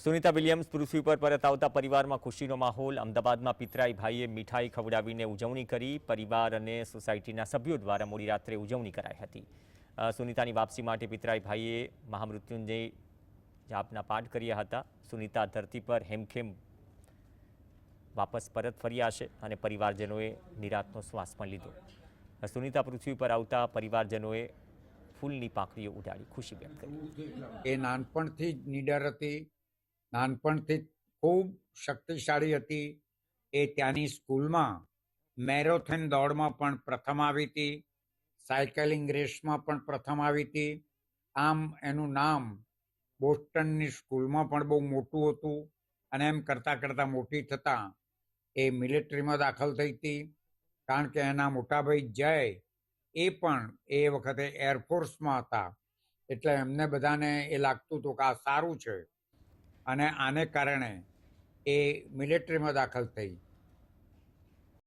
Sunita Williams પૃથ્વી પર પરત આવતા પરિવારમાં ખુશીનો માહોલ. અમદાવાદમાં પિતરાઈ ભાઈએ મીઠાઈ ખવડાવીને ઉજવણી કરી. પરિવાર અને સોસાયટીના સભ્યો દ્વારા મોડી રાત્રે ઉજવણી કરાઈ હતી. સુનિતાની વાપસી માટે પિતરાઈ ભાઈએ મહામૃત્યુંજય જાપના પાઠ કર્યા હતા. સુનિતા ધરતી પર હેમખેમ વાપસ પરત ફર્યા અને પરિવારજનોએ નિરાતનો શ્વાસ પણ લીધો. સુનિતા પૃથ્વી પર આવતા પરિવારજનોએ ફૂલની પાંખડીઓ ઉડાડી ખુશી વ્યક્ત કરી. એ નાનપણથી જ નીડર હતી. નાનપણથી ખૂબ શક્તિશાળી હતી. એ ત્યાંની સ્કૂલમાં મેરોથોન દોડમાં પણ પ્રથમ આવી હતી. સાયકલિંગ રેસમાં પણ પ્રથમ આવી હતી. આમ એનું નામ બોસ્ટનની સ્કૂલમાં પણ બહુ મોટું હતું અને એમ કરતાં કરતાં મોટી થતાં એ મિલિટરીમાં દાખલ થઈ હતી. કારણ કે એના મોટાભાઈ જય એ પણ એ વખતે એરફોર્સમાં હતા. એટલે એમને બધાને એ લાગતું હતું કે આ સારું છે. અને આને કારણે એ મિલિટરીમાં દાખલ થઈ.